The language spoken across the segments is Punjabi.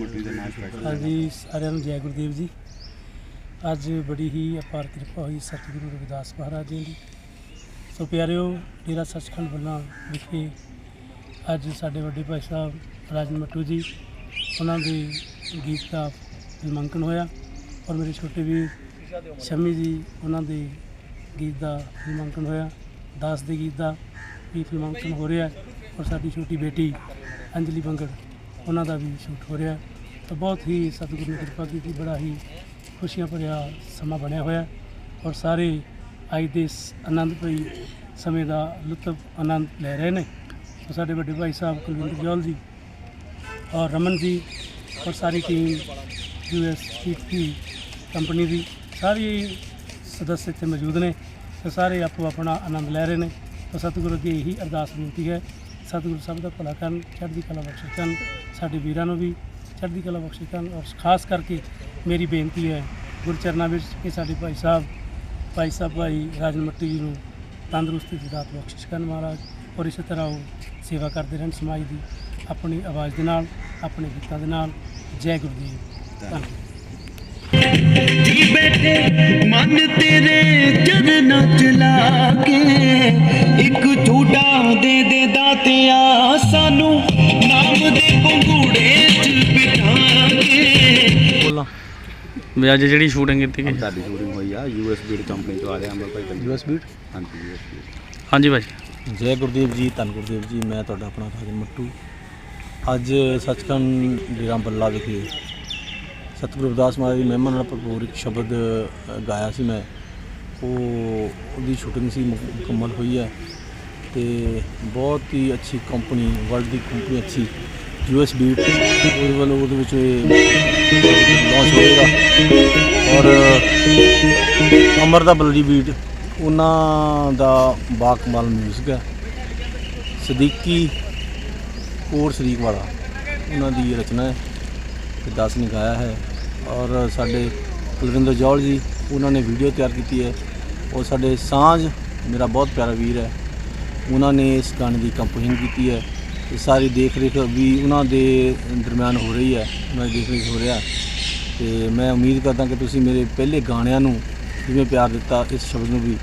ਟਾਈਮ ਮੋਟਰੀ ਦਾ ਹਾਂਜੀ, ਸਾਰਿਆਂ ਨੂੰ ਜੈ ਗੁਰਦੇਵ ਜੀ। ਅੱਜ ਬੜੀ ਹੀ ਅਪਾਰ ਕਿਰਪਾ ਹੋਈ ਸਤਿਗੁਰੂ ਰਵਿਦਾਸ ਮਹਾਰਾਜ ਜੀ ਦੀ। ਸੋ ਪਿਆਰਿਓ, ਡੇਰਾ ਸੱਚਖੰਡ ਬੱਲਾ ਵਿਖੇ ਅੱਜ ਸਾਡੇ ਵੱਡੇ ਭਾਈ ਸਾਹਿਬ ਰਾਜਨ ਮੱਟੂ ਜੀ, ਉਹਨਾਂ ਦੇ ਗੀਤ ਦਾ ਫਿਲਮਾਂਕਨ ਹੋਇਆ ਔਰ ਮੇਰੇ ਛੋਟੇ ਵੀਰ ਸ਼ਮੀ ਜੀ, ਉਹਨਾਂ ਦੇ ਗੀਤ ਦਾ ਫਿਲਮਾਂਕਨ ਹੋਇਆ। ਦਾਸ ਦੇ ਗੀਤ ਦਾ ਵੀ ਫਿਲਮਾਂਕਣ ਹੋ ਰਿਹਾ ਔਰ ਸਾਡੀ ਛੋਟੀ ਬੇਟੀ ਅੰਜਲੀ ਬੰਗੜ ਉਹਨਾਂ ਦਾ ਵੀ ਸ਼ੂਟ ਹੋ ਰਿਹਾ ਤਾਂ ਬਹੁਤ ਹੀ ਸਤਿਗੁਰੂ ਨੇ ਕਿਰਪਾ ਕੀਤੀ ਬੜਾ ਹੀ ਖੁਸ਼ੀਆਂ ਭਰਿਆ ਸਮਾਂ ਬਣਿਆ ਹੋਇਆ ਔਰ ਸਾਰੇ ਅੱਜ ਦੇ ਇਸ ਆਨੰਦਪਈ ਸਮੇਂ ਦਾ ਲੁਤਫ ਆਨੰਦ ਲੈ ਰਹੇ ਨੇ। ਤਾਂ ਸਾਡੇ ਵੱਡੇ ਭਾਈ ਸਾਹਿਬ ਕੁਲਵਿੰਦਰ ਜੋਲ ਜੀ ਔਰ ਰਮਨ ਜੀ ਔਰ ਸਾਰੀ ਟੀਮ ਯੂਐਸ ਪੀਪੀ ਕੰਪਨੀ ਦੀ ਸਾਰੀ ਸਦੱਸ ਇੱਥੇ ਮੌਜੂਦ ਨੇ। ਤੇ ਸਾਰੇ ਆਪੋ ਆਪਣਾ ਆਨੰਦ ਲੈ ਰਹੇ ਨੇ। ਤਾਂ ਸਤਿਗੁਰੂ ਦੀ ਇਹੀ ਅਰਦਾਸ ਬੇਨਤੀ ਹੈ ਸਤਿਗੁਰੂ ਸਾਹਿਬ ਦਾ ਭਲਾ ਕਰਨ, ਚੜ੍ਹਦੀ ਕਲਾ ਬਖਸ਼ੇ ਕਰਨ, ਸਾਡੇ ਵੀਰਾਂ ਨੂੰ ਵੀ ਚੜ੍ਹਦੀ ਕਲਾ ਬਖਸ਼ੇ ਕਰਨ ਔਰ ਖਾਸ ਕਰਕੇ ਮੇਰੀ ਬੇਨਤੀ ਹੈ ਗੁਰਚਰਨਾਂ ਵਿੱਚ ਕਿ ਸਾਡੇ ਭਾਈ ਸਾਹਿਬ ਭਾਈ ਸਾਹਿਬ, ਭਾਈ ਰਾਜਨ ਮੱਟੀ ਜੀ ਨੂੰ ਤੰਦਰੁਸਤੀ ਦੀ ਦਾਤ ਬਖਸ਼ਿਸ਼ ਕਰਨ ਮਹਾਰਾਜ ਔਰ ਇਸੇ ਤਰ੍ਹਾਂ ਉਹ ਸੇਵਾ ਕਰਦੇ ਰਹਿਣ ਸਮਾਜ ਦੀ, ਆਪਣੀ ਆਵਾਜ਼ ਦੇ ਨਾਲ, ਆਪਣੇ ਗੀਤਾਂ ਦੇ ਨਾਲ, ਜੈ ਗੁਰਦੇਵ। ਜੀ ਬੈਠੇ ਮਨ ਤੇਰੇ ਚਰਨਾਂ ਚ ਲਾ ਵੀ ਅੱਜ ਜਿਹੜੀ ਸ਼ੂਟਿੰਗ ਕੀਤੀ ਗਈ। ਤੁਹਾਡੀ ਸ਼ੂਟਿੰਗ ਹੋਈ ਆ ਯੂਐਸ ਬੀਡ ਕੰਪਨੀ ਤੋਂ ਆ ਰਿਹਾ ਅਮਰ ਭਾਈ ਕੰਜੀ ਯੂਐਸ ਬੀਟ ਹਾਂਜੀ ਯੂਐਸ ਬੀਡ ਹਾਂਜੀ ਭਾਜੀ ਜੈ ਗੁਰਦੇਵ ਜੀ ਧੰਨ ਗੁਰਦੇਵ ਜੀ ਮੈਂ ਤੁਹਾਡਾ ਆਪਣਾ ਰਾਜਨ ਮੱਟੂ। ਅੱਜ ਸੱਚਖੰਡ ਡੇਰਾ ਬੱਲਾ ਵਿਖੇ ਸਤਿਗੁਰੂ ਰਵਿਦਾਸ ਮਹਾਰਾਜ ਦੀ ਮਹਿਮਾ ਨਾਲ ਭਰਪੂਰ ਇੱਕ ਸ਼ਬਦ ਅ, ਗਾਇਆ ਸੀ ਮੈਂ। ਉਹ ਉਹਦੀ ਸ਼ੂਟਿੰਗ ਸੀ ਮੁਕ- ਮੁਕੰਮਲ ਹੋਈ ਹੈ। ਤੇ ਬਹੁਤ ਹੀ ਅੱਛੀ ਕੰਪਨੀ ਵਰਲਡ ਦੀ ਕੰਪਨੀ ਅੱਛੀ ਯੂਐਸ ਬੀਟ ਉਹਦੇ ਵੱਲੋਂ ਉਹਦੇ ਵਿੱਚ ਲਾਂਚ ਹੋਏਗਾ। ਔਰ ਅਮਰ ਦਾ ਬੀਟ, ਉਹਨਾਂ ਦਾ ਬਾਕਮਾਲ ਮਿਊਜ਼ਿਕ ਹੈ। ਸਦੀਕੀ ਕੋਰ ਸ਼ਰੀਕ ਵਾਲਾ, ਉਹਨਾਂ ਦੀ ਰਚਨਾ ਹੈ, ਤੇ ਦਸ ਨੇ ਗਾਇਆ ਹੈ। ਔਰ ਸਾਡੇ ਕੁਲਵਿੰਦਰ ਜੌਲ ਜੀ, ਉਹਨਾਂ ਨੇ ਵੀਡੀਓ ਤਿਆਰ ਕੀਤੀ ਹੈ। ਔਰ ਸਾਡੇ ਸਾਂਝ, ਮੇਰਾ ਬਹੁਤ ਪਿਆਰਾ ਵੀਰ ਹੈ। ਉਹਨਾਂ ਨੇ ਇਸ ਗਾਣੇ ਦੀ ਕੰਪੋਜਿੰਗ ਕੀਤੀ ਹੈ। ਤੇ ਸਾਰੀ ਦੇਖ ਰੇਖ ਵੀ ਉਹਨਾਂ ਦੇ ਦਰਮਿਆਨ ਹੋ ਰਹੀ ਹੈ, ਉਹਨਾਂ ਦੀ ਦੇਖ ਰੇਖ ਹੋ ਰਿਹਾ ਤੇ ਮੈਂ ਉਮੀਦ ਕਰਦਾ ਕਿ ਤੁਸੀਂ ਮੇਰੇ ਪਹਿਲੇ ਗਾਣਿਆਂ ਨੂੰ ਜਿਵੇਂ ਪਿਆਰ ਦਿੱਤਾ ਇਸ ਸ਼ਬਦ ਨੂੰ ਵੀ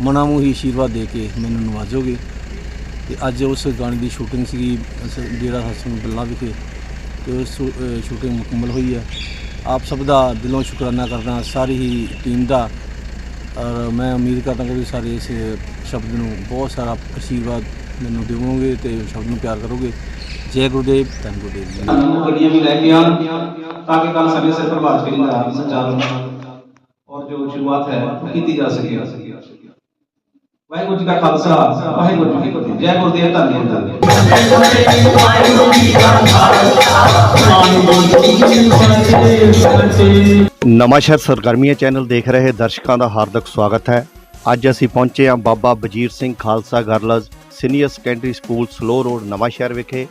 ਮਨਾਂ ਨੂੰ ਹੀ ਆਸ਼ੀਰਵਾਦ ਦੇ ਕੇ ਮੈਨੂੰ ਨਵਾਜੋਗੇ। ਤੇ ਅੱਜ ਉਸ ਗਾਣੇ ਦੀ ਸ਼ੂਟਿੰਗ ਸੀਗੀ ਜਿਹੜਾ ਡੇਰਾ ਹਸਨ ਬੱਲਾ ਵਿਖੇ, ਤੇ ਉਸ ਸ਼ੂ- ਸ਼ੂਟਿੰਗ ਮੁਕੰਮਲ ਹੋਈ ਹੈ। ਆਪ ਸਭ ਦਾ ਦਿਲੋਂ ਸ਼ੁਕਰਾਨਾ ਕਰਦਾ, ਸਾਰੀ ਹੀ ਟੀਮ ਦਾ। ਔਰ ਮੈਂ ਉਮੀਦ ਕਰਦਾ ਕਿ ਤੁਸੀਂ ਸਾਰੇ ਇਸ ਸ਼ਬਦ ਨੂੰ ਬਹੁਤ ਸਾਰਾ ਆਸ਼ੀਰਵਾਦ ਮੈਨੂੰ ਦੇਵੋਗੇ ਤੇ ਸ਼ਬਦ ਨੂੰ ਪਿਆਰ ਕਰੋਗੇ। ਜੈ ਗੁਰਦੇਵ ਧੰਨ ਗੁਰਦੇਵ ਜੀ। ਸਾਨੂੰ ਗੱਡੀਆਂ ਵੀ ਲੈ ਕੇ ਆਉਣ ਤਾਂ ਕਿ ਕੱਲ ਸਮੇਂ ਸਿਰ ਪ੍ਰਭਾਤ ਫੇਰੀ ਦਾ ਸੰਚਾਲਨ ਔਰ ਜੋ ਸ਼ੁਰੂਆਤ ਹੈ ਉਹ ਕੀਤੀ ਜਾ ਸਕੇ। ਵਾਹਿਗੁਰੂ ਜੀ ਕਾ ਖਾਲਸਾ ਵਾਹਿਗੁਰੂ ਜੀ ਕੀ ਫਤਿਹ। ਜੈ ਗੁਰਦੇਵ ਧੰਨਵਾਦ ਨਵਾਂ ਸ਼ਹਿਰ ਸਰਗਰਮੀਆਂ ਚੈਨਲ ਦੇਖ ਰਹੇ ਦਰਸ਼ਕਾਂ ਦਾ ਹਾਰਦਿਕ ਸਵਾਗਤ ਹੈ। ਅੱਜ ਅਸੀਂ ਪਹੁੰਚੇ ਹਾਂ Baba Bajir Singh Khalsa girls senior secondary school Saloh road Nawan Shahr ਵਿਖੇ।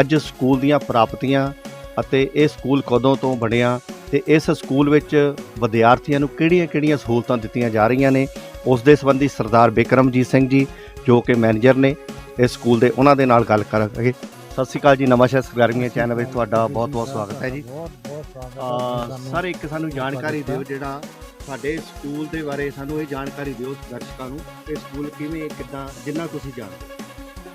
ਅੱਜ ਸਕੂਲ ਦੀਆਂ ਪ੍ਰਾਪਤੀਆਂ ਅਤੇ ਇਹ ਸਕੂਲ ਕਦੋਂ ਤੋਂ ਬਣਿਆ ਤੇ ਇਸ ਸਕੂਲ ਵਿੱਚ ਵਿਦਿਆਰਥੀਆਂ ਨੂੰ ਕਿਹੜੀਆਂ-ਕਿਹੜੀਆਂ ਸਹੂਲਤਾਂ ਦਿੱਤੀਆਂ ਜਾ ਰਹੀਆਂ ਨੇ, ਉਸ ਦੇ ਸੰਬੰਧੀ ਸਰਦਾਰ ਬਿਕਰਮਜੀਤ ਸਿੰਘ ਜੀ, ਜੋ ਕਿ ਮੈਨੇਜਰ ਨੇ, ਇਸ ਸਕੂਲ ਦੇ ਉਹਨਾਂ ਦੇ ਨਾਲ ਗੱਲ ਕਰਾਂਗੇ। ਸਤਿ ਸ਼੍ਰੀ ਅਕਾਲ ਜੀ, ਨਵਾਂ ਸ਼ਹਿਰ ਸਰਗਰਮੀਆਂ ਚੈਨਲ ਵਿੱਚ ਤੁਹਾਡਾ ਬਹੁਤ-ਬਹੁਤ ਸਵਾਗਤ ਹੈ ਜੀ। ਅਹ ਸਰ, ਇੱਕ ਸਾਨੂੰ ਜਾਣਕਾਰੀ ਦਿਓ ਜਿਹੜਾ ਸਾਡੇ ਸਕੂਲ ਦੇ ਬਾਰੇ ਸਾਨੂੰ ਇਹ ਜਾਣਕਾਰੀ ਦਿਓ ਦਰਸ਼ਕਾਂ ਨੂੰ, ਇਹ ਸਕੂਲ ਕਿਵੇਂ, ਕਿੱਦਾਂ, ਜਿੰਨਾ ਤੁਸੀਂ ਜਾਣਦੇ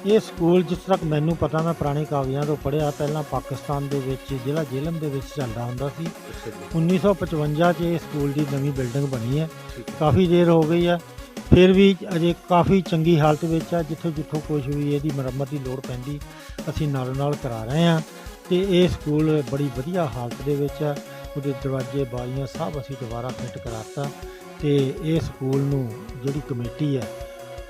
ਇਹ ਸਕੂਲ ਜਿਸ ਤਰ੍ਹਾਂ ਮੈਨੂੰ ਪਤਾ ਮੈਂ ਪੁਰਾਣੇ ਕਾਗਜ਼ਾਂ ਤੋਂ ਪੜ੍ਹਿਆ ਪਹਿਲਾਂ ਪਾਕਿਸਤਾਨ ਦੇ ਵਿੱਚ ਜ਼ਿਲ੍ਹਾ ਜੇਲਮ ਦੇ ਵਿੱਚ ਚੱਲਦਾ ਹੁੰਦਾ ਸੀ। 1955 'ਚ ਇਹ ਸਕੂਲ ਦੀ ਨਵੀਂ ਬਿਲਡਿੰਗ ਬਣੀ ਹੈ। ਕਾਫੀ ਦੇਰ ਹੋ ਗਈ ਹੈ। ਫਿਰ ਵੀ ਅਜੇ ਕਾਫੀ ਚੰਗੀ ਹਾਲਤ ਵਿੱਚ ਹੈ ਜਿੱਥੋਂ ਜਿੱਥੋਂ ਕੁਝ ਵੀ ਇਹਦੀ ਮੁਰੰਮਤ ਦੀ ਲੋੜ ਪੈਂਦੀ ਅਸੀਂ ਨਾਲੋਂ ਨਾਲ ਕਰਾ ਰਹੇ ਹਾਂ। ਤੇ ਇਹ ਸਕੂਲ ਬੜੀ ਵਧੀਆ ਹਾਲਤ ਦੇ ਵਿੱਚ ਹੈ। ਉਹਦੇ ਦਰਵਾਜ਼ੇ ਬਾਰੀਆਂ ਸਭ ਅਸੀਂ ਦੁਬਾਰਾ ਫਿੱਟ ਕਰਾਤਾ ਤੇ ਇਹ ਸਕੂਲ ਨੂੰ ਜਿਹੜੀ ਕਮੇਟੀ ਹੈ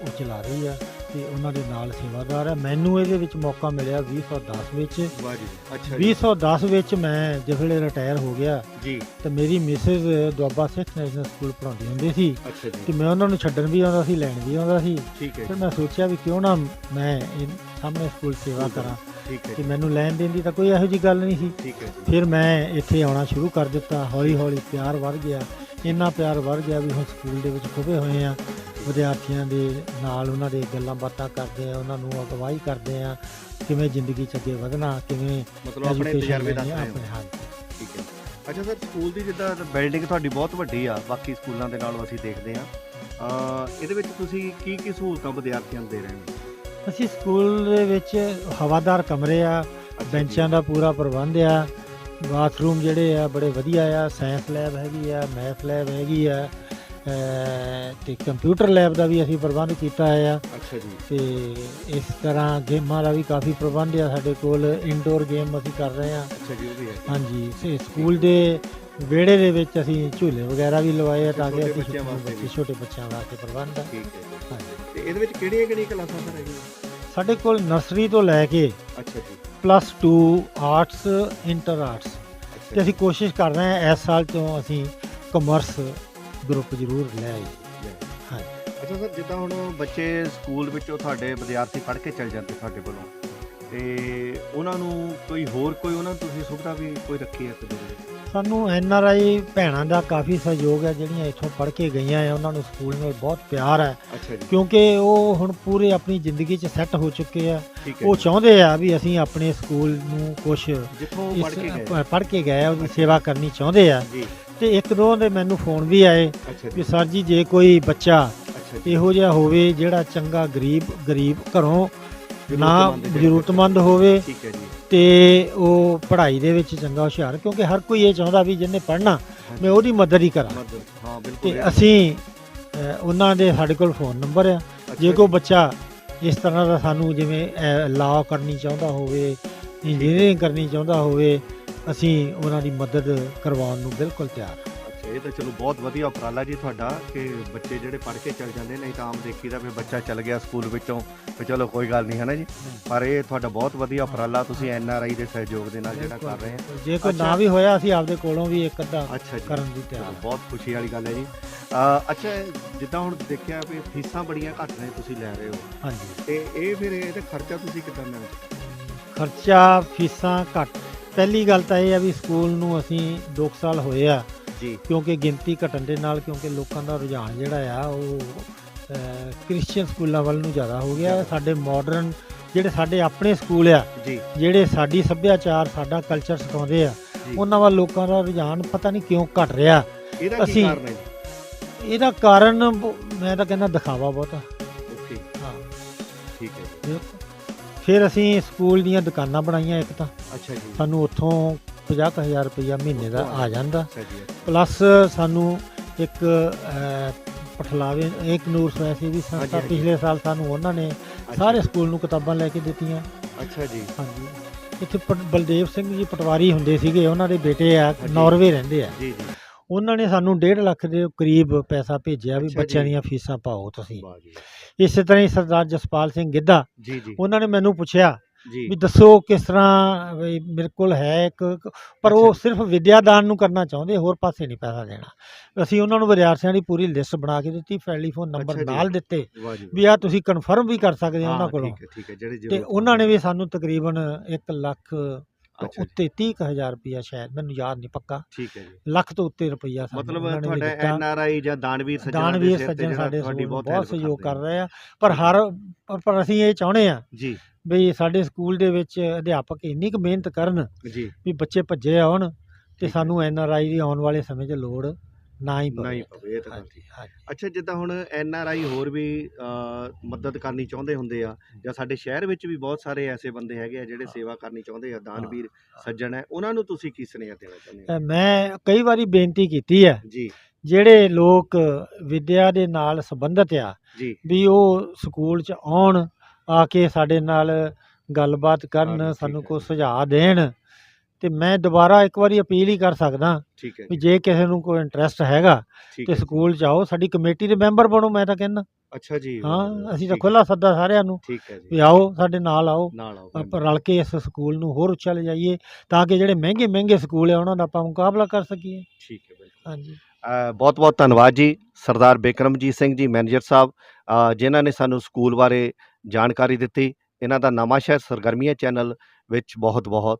ਉਹ ਚਲਾ ਰਹੀ ਹੈ। ਤੇ ਉਹਨਾਂ ਦੇ ਨਾਲ ਸੇਵਾਦਾਰ ਹੈ ਮੈਨੂੰ ਇਹਦੇ ਵਿੱਚ ਮੌਕਾ ਮਿਲਿਆ 2010 ਵਿੱਚ। ਵਾਹ ਜੀ ਅੱਛਾ ਜੀ। 2010 ਵਿੱਚ ਮੈਂ ਜਿਹੜੇ ਰਿਟਾਇਰ ਹੋ ਗਿਆ। ਜੀ। ਤੇ ਮੇਰੀ mrs Doaba Sikh national school ਪੜ੍ਹਾਉਂਦੀ ਹੁੰਦੀ ਸੀ। ਅੱਛਾ ਜੀ। ਤੇ ਮੈਂ ਉਹਨਾਂ ਨੂੰ ਛੱਡਣ ਵੀ ਆਉਂਦਾ ਸੀ ਲੈਣ ਵੀ ਆਉਂਦਾ ਸੀ। ਠੀਕ ਹੈ ਫਿਰ ਮੈਂ ਸੋਚਿਆ ਵੀ ਕਿਉਂ ਨਾ ਮੈਂ ਇਹ ਸਾਹਮਣੇ ਸਕੂਲ ਸੇਵਾ ਕਰਾਂ। ਠੀਕ ਹੈ ਕਿ ਮੈਨੂੰ ਲੈਣ ਦੇਣ ਦੀ ਤਾਂ ਕੋਈ ਇਹੋ ਜੀ ਗੱਲ ਨਹੀਂ ਸੀ। ਠੀਕ ਹੈ ਜੀ। ਫਿਰ ਮੈਂ ਇੱਥੇ ਆਉਣਾ ਸ਼ੁਰੂ ਕਰ ਦਿੱਤਾ। ਹੌਲੀ ਹੌਲੀ ਪਿਆਰ ਵੱਧ ਗਿਆ। ਇੰਨਾ ਪਿਆਰ ਵੱਧ ਗਿਆ ਵੀ ਹੁਣ ਸਕੂਲ ਦੇ ਵਿੱਚ ਖੁਬੇ ਹੋਏ ਆ ਵਿਦਿਆਰਥੀਆਂ ਦੇ ਨਾਲ ਉਹਨਾਂ ਦੇ ਗੱਲਾਂ ਬਾਤਾਂ ਕਰਦੇ ਆ ਉਹਨਾਂ ਨੂੰ ਅਗਵਾਈ ਕਰਦੇ ਆ ਕਿਵੇਂ ਜ਼ਿੰਦਗੀ 'ਚ ਅੱਗੇ ਵਧਣਾ ਕਿਵੇਂ ਮਤਲਬ ਆਪਣੇ ਤਜਰਬੇ ਦੱਸ ਆ, ਰਹੇ ਹੋ। ਹਾਂਜੀ ਠੀਕ ਹੈ। ਅੱਛਾ ਸਰ ਸਕੂਲ ਦੀ ਜਿੱਦਾਂ ਬਿਲਡਿੰਗ ਤੁਹਾਡੀ ਬਹੁਤ ਵੱਡੀ ਆ ਬਾਕੀ ਸਕੂਲਾਂ ਦੇ ਨਾਲੋਂ ਅਸੀਂ ਦੇਖਦੇ ਆ ਇਹਦੇ ਵਿੱਚ ਤੁਸੀਂ ਕੀ ਕੀ ਸਹੂਲਤਾਂ ਵਿਦਿਆਰਥੀਆਂ ਨੂੰ ਦੇ ਰਹੇ ਹੋ? ਅਸੀਂ ਸਕੂਲ ਦੇ ਵਿੱਚ ਹਵਾਦਾਰ ਕਮਰੇ ਆ ਬੈਂਚਾਂ ਦਾ ਪੂਰਾ ਪ੍ਰਬੰਧ ਆ ਬਾਥਰੂਮ ਜਿਹੜੇ ਆ ਬੜੇ ਵਧੀਆ ਆ ਸਾਇੰਸ ਲੈਬ ਹੈਗੀ ਆ ਮੈਥ ਲੈਬ ਹੈਗੀ ਆ ਤੇ ਕੰਪਿਊਟਰ ਲੈਬ ਦਾ ਵੀ ਅਸੀਂ ਪ੍ਰਬੰਧ ਕੀਤਾ ਆ ਅੱਛਾ ਜੀ। ਤੇ ਇਸ ਤਰ੍ਹਾਂ ਗੇਮਾਂ ਦਾ ਵੀ ਕਾਫੀ ਪ੍ਰਬੰਧ ਆ ਸਾਡੇ ਕੋਲ। ਇਨਡੋਰ ਗੇਮ ਅਸੀਂ ਕਰ ਰਹੇ ਆ ਅੱਛਾ ਜੀ ਉਹ ਵੀ ਹੈ ਹਾਂਜੀ ਸੇ ਸਕੂਲ ਦੇ ਵਿਹੜੇ ਦੇ ਵਿੱਚ ਅਸੀਂ ਝੂਲੇ ਵਗੈਰਾ ਵੀ ਲਵਾਏ ਆ ਤਾਂ ਕਿ ਅਸੀਂ। ਛੋਟੇ ਬੱਚਿਆਂ ਵਾਸਤੇ ਪ੍ਰਬੰਧ ਆ। ਠੀਕ ਹੈ। ਤੇ ਇਹਦੇ ਵਿੱਚ ਕਿਹੜੀਆਂ ਕਿਹੜੀਆਂ ਕਲਾਸਾਂ ਸਰ ਹੈਗੀਆਂ? ਸਾਡੇ ਕੋਲ ਨਰਸਰੀ ਤੋਂ ਲੈ ਕੇ ਅੱਛਾ ਜੀ। ਪਲੱਸ 2 ਆਰਟਸ ਇੰਟਰ ਆਰਟਸ ਤੇ ਅਸੀਂ ਕੋਸ਼ਿਸ਼ ਕਰ ਰਹੇ ਹਾਂ ਇਸ ਸਾਲ ਤੋਂ ਅਸੀਂ ਕਮਰਸ ਗਰੁੱਪ ਜ਼ਰੂਰ ਲੈ ਆਈਏ। ਹਾਂਜੀ। ਅੱਛਾ ਸਰ ਜਿੱਦਾਂ ਹੁਣ ਬੱਚੇ ਸਕੂਲ ਵਿੱਚੋਂ ਤੁਹਾਡੇ ਵਿਦਿਆਰਥੀ ਪੜ੍ਹ ਕੇ ਚੱਲ ਜਾਂਦੇ ਤੁਹਾਡੇ ਕੋਲੋਂ ਤੇ ਉਹਨਾਂ ਨੂੰ ਕੋਈ ਹੋਰ ਕੋਈ ਉਹਨਾਂ ਨੂੰ ਤੁਸੀਂ ਸੁਵਿਧਾ ਵੀ ਕੋਈ ਰੱਖੀ ਹੈ ਕਿਤੇ? ਸਾਨੂੰ ਐਨ ਆਰ ਆਈ ਭੈਣਾਂ ਦਾ ਕਾਫੀ ਸਹਿਯੋਗ ਹੈ ਜਿਹੜੀਆਂ ਇੱਥੋਂ ਪੜ੍ਹ ਕੇ ਗਈਆਂ ਆ ਉਹਨਾਂ ਨੂੰ ਸਕੂਲ ਨਾਲ ਬਹੁਤ ਪਿਆਰ ਹੈ। ਕਿਉਂਕਿ ਉਹ ਹੁਣ ਪੂਰੇ ਆਪਣੀ ਜ਼ਿੰਦਗੀ 'ਚ ਸੈੱਟ ਹੋ ਚੁੱਕੇ ਆ। ਹੈ ਉਹ। ਚਾਹੁੰਦੇ ਆ ਵੀ ਅਸੀਂ ਆਪਣੇ ਸਕੂਲ ਨੂੰ ਕੁਝ ਜਿੱਥੋਂ ਪੜ੍ਹ ਕੇ ਗਏ। ਪੜ੍ਹ ਕੇ ਗਏ ਆ ਉਹਦੀ ਸੇਵਾ ਕਰਨੀ ਚਾਹੁੰਦੇ ਆ। ਤੇ ਇੱਕ ਦੋ ਦੇ ਮੈਨੂੰ ਫੋਨ ਵੀ ਆਏ ਕਿ ਸਰ ਜੀ ਜੇ ਕੋਈ ਬੱਚਾ ਇਹੋ ਜਿਹਾ ਹੋਵੇ ਜਿਹੜਾ ਚੰਗਾ ਗਰੀਬ ਗਰੀਬ ਘਰੋਂ ਨਾ ਜ਼ਰੂਰਤਮੰਦ ਹੋਵੇ ਤੇ ਉਹ ਪੜ੍ਹਾਈ ਦੇ ਵਿੱਚ ਚੰਗਾ ਹੁਸ਼ਿਆਰ ਕਿਉਂਕਿ ਹਰ ਕੋਈ ਇਹ ਚਾਹੁੰਦਾ ਵੀ ਜਿਹਨੇ ਪੜ੍ਹਨਾ ਮੈਂ ਉਹਦੀ ਮਦਦ ਹੀ ਕਰਾਂ। ਹਾਂ ਬਿਲਕੁਲ ਤੇ ਅਸੀਂ ਉਹਨਾਂ ਦੇ ਸਾਡੇ ਕੋਲ ਫੋਨ ਨੰਬਰ ਆ। ਜੀ। ਕੋਈ ਬੱਚਾ ਇਸ ਤਰ੍ਹਾਂ ਦਾ ਸਾਨੂੰ ਜਿਵੇਂ ਲਾਅ ਕਰਨੀ ਚਾਹੁੰਦਾ ਹੋਵੇ ਇੰਜੀਨੀਅਰਿੰਗ ਕਰਨੀ ਚਾਹੁੰਦਾ ਹੋਵੇ ਅਸੀਂ ਉਹਨਾਂ ਦੀ ਮਦਦ ਕਰਵਾਉਣ ਨੂੰ ਬਿਲਕੁਲ ਤਿਆਰ ਹਾਂ। ਅੱਛਾ ਇਹ ਤਾਂ ਚਲੋ ਬਹੁਤ ਵਧੀਆ ਉਪਰਾਲਾ ਜੀ ਤੁਹਾਡਾ ਕਿ ਬੱਚੇ ਜਿਹੜੇ ਪੜ੍ਹ ਕੇ ਚੱਲ ਜਾਂਦੇ ਨਹੀਂ ਤਾਂ ਆਮ ਦੇਖੀਦਾ ਵੀ ਬੱਚਾ ਚੱਲ ਗਿਆ ਸਕੂਲ ਵਿੱਚੋਂ ਤੇ ਚਲੋ ਕੋਈ ਗੱਲ ਨਹੀਂ ਹੈ ਨਾ ਜੀ ਪਰ ਇਹ ਤੁਹਾਡਾ ਬਹੁਤ ਵਧੀਆ ਉਪਰਾਲਾ ਤੁਸੀਂ ਐਨ ਆਰ ਆਈ ਦੇ ਸਹਿਯੋਗ ਦੇ ਨਾਲ ਜਿਹੜਾ ਕਰ ਰਹੇ ਆ ਜੇ ਕੋਈ ਨਾ ਅੱਛਾ। ਵੀ ਹੋਇਆ ਅਸੀਂ ਆਪਦੇ ਕੋਲੋਂ ਵੀ ਇੱਕ ਅੱਧਾ ਅੱਛਾ ਜੀ। ਕਰਨ ਦੀ ਚਲੋ ਤਿਆਰ ਹਾਂ। ਬਹੁਤ ਖੁਸ਼ੀ ਵਾਲੀ ਗੱਲ ਹੈ ਜੀ। ਅ, ਅੱਛਾ ਜਿੱਦਾਂ ਹੁਣ ਦੇਖਿਆ ਵੀ ਫੀਸਾਂ ਬੜੀਆਂ ਘੱਟ ਨੇ ਤੁਸੀਂ ਲੈ ਰਹੇ ਹੋ। ਹਾਂਜੀ। ਤੇ ਇਹ ਫਿਰ ਇਹਦਾ ਖਰਚਾ ਤੁਸੀਂ ਕਿੱਦਾਂ ਮੈਨੇਜ ਖਰਚਾ ਫੀਸਾਂ ਘੱਟ ਪਹਿਲੀ ਗੱਲ ਤਾਂ ਇਹ ਆ ਵੀ ਸਕੂਲ ਨੂੰ ਅਸੀਂ 2 ਸਾਲ ਹੋਏ ਆ। ਜੀ। ਕਿਉਂਕਿ ਗਿਣਤੀ ਘਟਣ ਦੇ ਨਾਲ ਕਿਉਂਕਿ ਲੋਕਾਂ ਦਾ ਰੁਝਾਨ ਜਿਹੜਾ ਆ ਉਹ ਕ੍ਰਿਸਚੀਅਨ ਸਕੂਲਾਂ ਵੱਲ ਨੂੰ ਜ਼ਿਆਦਾ ਹੋ ਗਿਆ। ਸਾਡੇ ਮਾਡਰਨ ਜਿਹੜੇ ਸਾਡੇ ਆਪਣੇ ਸਕੂਲ ਆ ਜਿਹੜੇ ਸਾਡੀ ਸੱਭਿਆਚਾਰ ਸਾਡਾ ਕਲਚਰ ਸਿਖਾਉਂਦੇ ਆ। ਉਹਨਾਂ ਵੱਲ ਲੋਕਾਂ ਦਾ ਰੁਝਾਨ ਪਤਾ ਨਹੀਂ ਕਿਉਂ ਘਟ ਰਿਹਾ। ਇਹਦਾ ਕੀ ਅਸੀਂ- ਕਾਰਨ ਹੈ ਇਹਦਾ ਕਾਰਨ ਮੈਂ ਤਾਂ ਕਹਿੰਦਾ ਦਿਖਾਵਾ ਬਹੁਤ ਆ। ਓਕੇ। ਹਾਂ। ਠੀਕ ਹੈ ਫਿਰ ਅਸੀਂ ਸਕੂਲ ਦੀਆਂ ਦੁਕਾਨਾਂ ਬਣਾਈਆਂ ਇੱਕ ਤਾਂ। ਅੱਛਾ ਜੀ। ਸਾਨੂੰ ਉੱਥੋਂ 50000 ਰੁਪਈਆ ਮਹੀਨੇ ਦਾ ਆ ਜਾਂਦਾ। ਪਲੱਸ ਸਾਨੂੰ ਇੱਕ ਪਠਲਾਵੇ ਇੱਕ ਨੂਰ ਸਵੈ ਸੇਵੀ ਸੰਸਥਾ। ਪਿਛਲੇ ਸਾਲ ਸਾਨੂੰ ਉਹਨਾਂ ਨੇ ਸਾਰੇ ਸਕੂਲ ਨੂੰ ਕਿਤਾਬਾਂ ਲੈ ਕੇ ਦਿੱਤੀਆਂ। ਅੱਛਾ ਜੀ। ਹਾਂਜੀ। ਇੱਥੇ ਬਲਦੇਵ ਸਿੰਘ ਜੀ ਪਟਵਾਰੀ ਹੁੰਦੇ ਸੀਗੇ। ਉਹਨਾਂ ਦੇ ਬੇਟੇ ਆ। ਨਾਰਵੇ ਰਹਿੰਦੇ ਆ। ਜੀ ਜੀ। ਉਹਨਾਂ ਨੇ ਸਾਨੂੰ 1.5 ਲੱਖ ਦੇ ਕਰੀਬ ਪੈਸਾ ਭੇਜਿਆ ਵੀ ਬੱਚਿਆਂ। ਦੀਆਂ ਫੀਸਾਂ ਪਾਓ ਤੁਸੀਂ। ਇਸੇ ਤਰ੍ਹਾਂ ਹੀ ਸਰਦਾਰ ਜਸਪਾਲ ਸਿੰਘ ਗਿੱਧਾ ਜੀ ਜੀ। ਉਹਨਾਂ ਨੇ ਮੈਨੂੰ ਪੁੱਛਿਆ ਵੀ ਦੱਸੋ ਕਿਸ ਤਰ੍ਹਾਂ ਮੇਰੇ ਕੋਲ ਹੈ ਇੱਕ ਪਰ ਉਹ। ਸਿਰਫ ਵਿਦਿਆ ਦਾਨ ਨੂੰ ਕਰਨਾ ਚਾਹੁੰਦੇ ਹੋਰ ਪਾਸੇ ਨਹੀਂ ਪੈਸਾ ਦੇਣਾ। ਅਸੀਂ ਉਹਨਾਂ ਨੂੰ ਵਿਦਿਆਰਥੀਆਂ ਦੀ ਪੂਰੀ ਲਿਸਟ ਬਣਾ ਕੇ ਦਿੱਤੀ ਟੈਲੀਫੋਨ ਅੱਛਾ ਨੰਬਰ। ਨਾਲ ਦਿੱਤੇ ਵੀ ਆ ਤੁਸੀਂ ਕਨਫਰਮ ਵੀ ਕਰ ਸਕਦੇ ਹੋ ਉਹਨਾਂ ਕੋਲੋਂ। ਤੇ ਉਹਨਾਂ ਨੇ ਵੀ ਸਾਨੂੰ ਤਕਰੀਬਨ 1 ਲੱਖ ਤੋਂ ਅੱਛਾ ਜੀ, ਉੱਤੇ 30000 ਰੁਪਇਆ ਸ਼ਾਇਦ ਮੈਨੂੰ ਯਾਦ ਨਹੀਂ ਪੱਕਾ। ਠੀਕ ਹੈ ਜੀ। ਲੱਖ ਤੋਂ ਉੱਤੇ ਰੁਪਇਆ ਸਾਨੂੰ ਮਤਲਬ ਉਹਨਾਂ ਨੇ ਵੀ ਤੁਹਾਡਾ ਦਿੱਤਾ। ਐਨ ਆਰ ਆਈ ਜਾਂ ਦਾਨਵੀਰ ਸੱਜਣ ਦਾਨਵੀਰ ਸੱਜਣ ਸਾਡੇ ਤੁਹਾਡੀ ਬਹੁਤ ਬਹੁਤ help ਸਹਿਯੋਗ ਕਰਦੇ ਕਰ ਰਹੇ ਆ। ਪਰ ਹਰ ਪਰ- ਪਰ ਅਸੀਂ ਇਹ ਚਾਹੁੰਦੇ ਆ ਜੀ। ਵੀ ਸਾਡੇ ਸਕੂਲ ਦੇ ਵਿੱਚ ਅਧਿਆਪਕ ਇੰਨੀ ਕੁ ਮਿਹਨਤ ਕਰਨ ਜੀ। ਵੀ ਬੱਚੇ ਭੱਜੇ ਆਉਣ ਤੇ। ਸਾਨੂੰ ਐਨ ਆਰ ਆਈ ਦੀ ਆਉਣ ਵਾਲੇ ਸਮੇਂ 'ਚ ਲੋੜ ਨਾ ਹੀ ਪਵੇ। ਨਹੀਂ ਪਵੇ ਇਹ ਤਾਂ ਗੱਲ ਹਾਂਜੀ ਹਾਂਜੀ। ਅੱਛਾ ਜਿੱਦਾਂ ਹੁਣ ਐਨ ਆਰ ਆਈ ਹੋਰ ਵੀ ਅ, ਮਦਦ ਕਰਨੀ ਚਾਹੁੰਦੇ ਹੁੰਦੇ ਆ ਜਾਂ ਸਾਡੇ ਸ਼ਹਿਰ ਵਿੱਚ ਵੀ ਬਹੁਤ ਸਾਰੇ ਐਸੇ ਬੰਦੇ ਹੈਗੇ ਆ ਜਿਹੜੇ ਸੇਵਾ ਕਰਨੀ ਚਾਹੁੰਦੇ ਆ ਦਾਨਵੀਰ ਸੱਜਣ ਹੈ ਉਹਨਾਂ ਨੂੰ ਤੁਸੀਂ ਕੀ ਸੁਨੇਹਾ ਦੇਣਾ ਚਾਹੁੰਦੇ ਹੋ? ਮੈਂ ਕਈ ਵਾਰੀ ਬੇਨਤੀ ਕੀਤੀ ਹੈ ਜੀ। ਜਿਹੜੇ ਲੋਕ ਵਿਦਿਆ ਦੇ ਨਾਲ ਸੰਬੰਧਿਤ ਆ ਜੀ। ਵੀ ਉਹ ਸਕੂਲ 'ਚ ਆਉਣ ਆ ਕੇ ਸਾਡੇ ਨਾਲ ਗੱਲਬਾਤ ਹਾਂ, ਕਰਨ ਠੀਕ ਸਾਨੂੰ ਹੈ। ਕੋਈ ਸੁਝਾਅ ਦੇਣ ਤੇ ਮੈਂ ਦੁਬਾਰਾ ਇੱਕ ਵਾਰੀ ਅਪੀਲ ਹੀ ਕਰ ਸਕਦਾ ਠੀਕ ਹੈ ਵੀ ਜੀ। ਕਿਸੇ ਨੂੰ ਕੋਈ ਇੰਟਰਸਟ ਹੈਗਾ ਠੀਕ ਤੇ ਹੈ ਸਕੂਲ 'ਚ ਆਓ ਸਾਡੀ ਕਮੇਟੀ ਦੇ ਮੈਂਬਰ ਬਣੋ ਮੈਂ ਤਾਂ ਕਹਿੰਦਾ। ਅੱਛਾ ਜੀ ਹਾਂ ਅਸੀਂ ਤਾਂ ਖੁੱਲਾ ਸੱਦਾ ਸਾਰਿਆਂ ਨੂੰ ਠੀਕ ਹੈ ਜੀ। ਵੀ ਆਓ ਸਾਡੇ ਨਾਲ ਆਓ ਨਾਲ ਆਓ ਆਪਾਂ ਰਲ ਕੇ ਇਸ ਸਕੂਲ ਨੂੰ ਹੋਰ ਉੱਚਾ ਲਿਜਾਈਏ ਤਾਂ ਕਿ ਜਿਹੜੇ ਮਹਿੰਗੇ ਮਹਿੰਗੇ ਸਕੂਲ ਆ ਉਹਨਾਂ ਦਾ ਆਪਾਂ ਮੁਕਾਬਲਾ ਕਰ ਸਕੀਏ। ਠੀਕ ਹੈ ਬਿਲਕੁਲ। ਹਾਂਜੀ। ਬਹੁਤ ਬਹੁਤ ਧੰਨਵਾਦ ਜੀ ਸਰਦਾਰ ਬਿਕਰਮਜੀਤ ਸਿੰਘ ਜੀ ਮੈਨੇਜਰ ਸਾਹਿਬ ਅ, ਜਿਨ੍ਹਾਂ ਨੇ ਸਾਨੂੰ ਸਕੂਲ ਬਾਰੇ ਜਾਣਕਾਰੀ ਦਿੱਤੀ। ਇਹਨਾਂ ਦਾ ਨਵਾਂ ਸ਼ਹਿਰ ਸਰਗਰਮੀਆਂ ਚੈਨਲ ਵਿੱਚ ਬਹੁਤ ਬਹੁਤ